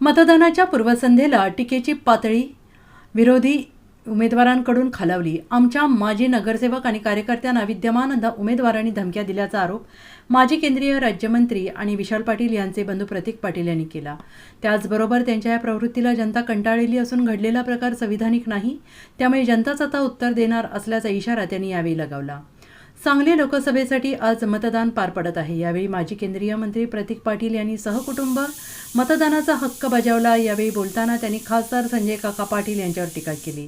मतदानाच्या पूर्वसंध्येला टीकेची पातळी विरोधी उमेदवारांकडून खालावली. आमच्या माजी नगरसेवक आणि कार्यकर्त्यांना विद्यमान उमेदवारांनी धमक्या दिल्याचा आरोप माजी केंद्रीय राज्यमंत्री आणि विशाल पाटील यांचे बंधू प्रतीक पाटील यांनी केला. त्याचबरोबर त्यांच्या या प्रवृत्तीला जनता कंटाळलेली असून घडलेला प्रकार संविधानिक नाही त्यामुळे जनताच आता उत्तर देणार असल्याचा इशारा त्यांनी यावेळी लगावला. सांगली लोकसभेसाठी आज मतदान पार पडत आहे. यावेळी माजी केंद्रीय मंत्री प्रतीक पाटील यांनी सहकुटुंब मतदानाचा हक्क बजावला. यावेळी बोलताना त्यांनी खासदार संजय काका पाटील यांच्यावर टीका केली.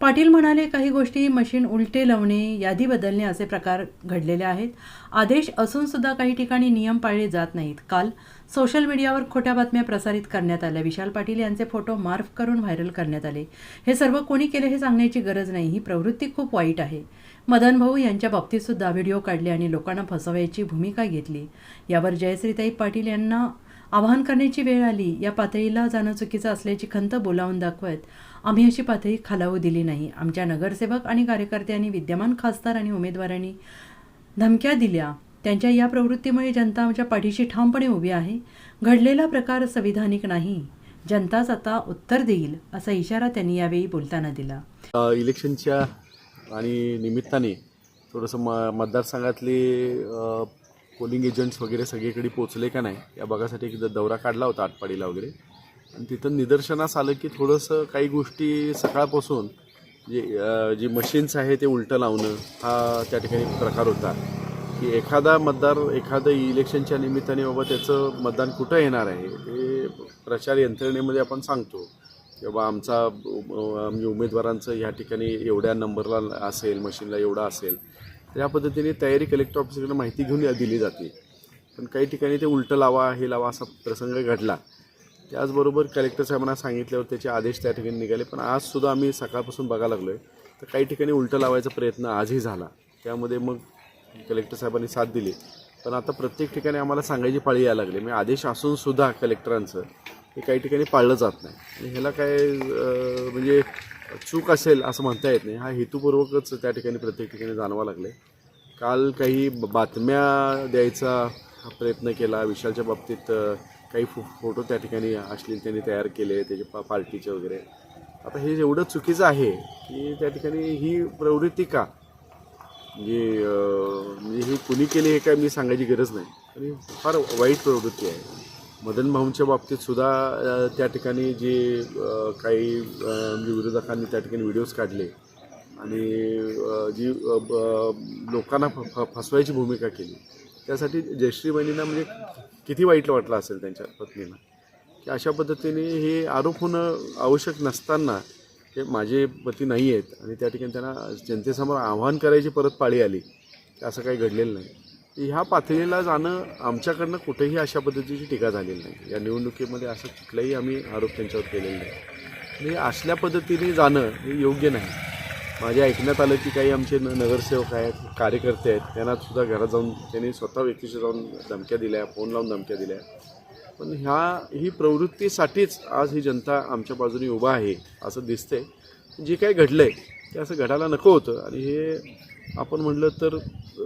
पाटील म्हणाले काही गोष्टी मशीन उलटे लावणे यादी बदलणे असे प्रकार घडलेले आहेत. आदेश असूनसुद्धा काही ठिकाणी नियम पाळले जात नाहीत. काल सोशल मीडियावर खोट्या बातम्या प्रसारित करण्यात आल्या. विशाल पाटील यांचे फोटो मार्फ करून व्हायरल करण्यात आले. हे सर्व कोणी केले हे सांगण्याची गरज नाही. ही प्रवृत्ती खूप वाईट आहे. मदन भाऊ यांच्या बाबतीत सुद्धा व्हिडिओ काढले आणि लोकांना फसवायची भूमिका घेतली. यावर जयश्रीताई पाटील यांना आवाहन करण्याची वेळ आली. या पातळीला जाणं चुकीचं असल्याची खंत बोलावून दाखवत आम्ही अशी पातळी खालावू दिली नाही. आमच्या नगरसेवक आणि कार्यकर्त्यांनी विद्यमान खासदार आणि उमेदवारांनी धमक्या दिल्या. त्यांच्या या प्रवृत्तीमुळे जनता आमच्या पाठीशी ठामपणे उभी आहे. घडलेला प्रकार संविधानिक नाही. जनताच आता उत्तर देईल असा इशारा त्यांनी यावेळी बोलताना दिला. इलेक्शनच्या आणि निमित्ताने थोडंसं म मतदारसंघातले पोलिंग एजंट्स वगैरे सगळीकडे पोचले का नाही या भागासाठी एकदा दौरा काढला होता आटपाडीला वगैरे. आणि तिथं निदर्शनास आलं की थोडंसं काही गोष्टी सकाळपासून जे जी मशीन्स आहे ते उलटं लावणं हा त्या ठिकाणी प्रकार होता. की एखादा मतदार एखादं इलेक्शनच्या निमित्ताने बाबा त्याचं मतदान कुठं येणार आहे हे प्रचार यंत्रणेमध्ये आपण सांगतो. की बाबा आमचा म्हणजे उमेदवारांचं ह्या ठिकाणी एवढ्या नंबरला असेल मशीनला एवढा असेल तर या पद्धतीने तयारी कलेक्टर ऑफिसकडे माहिती घेऊन दिली जाते. पण काही ठिकाणी ते उलटं लावा हे लावा असा प्रसंग घडला. त्याचबरोबर कलेक्टर साहेबांना सांगितल्यावर त्याचे आदेश त्या ठिकाणी निघाले. पण आजसुद्धा आम्ही सकाळपासून बघायला लागलो आहे तर काही ठिकाणी उलटं लावायचा प्रयत्न आजही झाला. त्यामध्ये मग कलेक्टर साहेबांनी साथ दिली. पण आता प्रत्येक ठिकाणी आम्हाला सांगायची पाळी यायला लागली. म्हणजे आदेश असून सुद्धा कलेक्टरांचं हे काही ठिकाणी पाळलं जात नाही. आणि ह्याला काय म्हणजे चूक असेल असं म्हणता येत नाही. हा हेतुपूर्वकच त्या ठिकाणी प्रत्येक ठिकाणी जाणवा लागले. काल काही ब- बातम्या द्यायचा प्रयत्न केला. विशालच्या बाबतीत काही फो फोटो त्या ठिकाणी अश्लील त्यांनी तयार केले त्याचे पा पार्टीचे वगैरे. आता हे एवढं चुकीचं आहे की त्या ठिकाणी ही प्रवृत्ती का? म्हणजे म्हणजे हे कुणी केले हे काय मी सांगायची गरज नाही. आणि फार वाईट प्रवृत्ती आहे. मदन भाऊंच्या बाबतीत सुद्धा त्या ठिकाणी जे काही म्हणजे विरोधकांनी त्या ठिकाणी व्हिडिओज काढले आणि जी ब- लोकांना फ फ- फसवायची भूमिका केली. त्यासाठी जयश्री बहिणींना म्हणजे किती वाईट वाटलं असेल त्यांच्या पत्नीला. की अशा पद्धतीने हे आरोप होणं आवश्यक नसताना हे माझे पती नाही आहेत आणि त्या ठिकाणी त्यांना जनतेसमोर आव्हान करायची परत पाळी आली असं काही घडलेलं नाही. ह्या पातळीला जाणं आमच्याकडनं कुठेही अशा पद्धतीची टीका झालेली नाही. या निवडणुकीमध्ये असं कुठलाही आम्ही आरोप त्यांच्यावर केलेला नाही. आणि असल्या पद्धतीने जाणं हे योग्य नाही. माझ्या ऐकण्यात आलं की काही आमचे न नगरसेवक आहेत कार्यकर्ते आहेत त्यांना सुद्धा घरात जाऊन त्यांनी स्वतः व्यक्तीशी जाऊन धमक्या दिल्या फोन लावून धमक्या दिल्या. पण ह्या ही प्रवृत्तीसाठीच आज ही जनता आमच्या बाजूने उभा आहे असं दिसतंय. जे काही आहे ते असं घडायला नको होतं. आणि हे आपण म्हटलं तर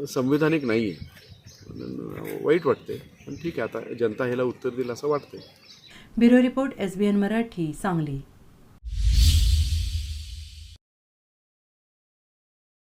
संविधानिक नाही आहे वाईट वाटते पण ठीक आहे आता जनता ह्याला उत्तर देईल असं वाटतंय. Bureau report S B N Marathi Sangli.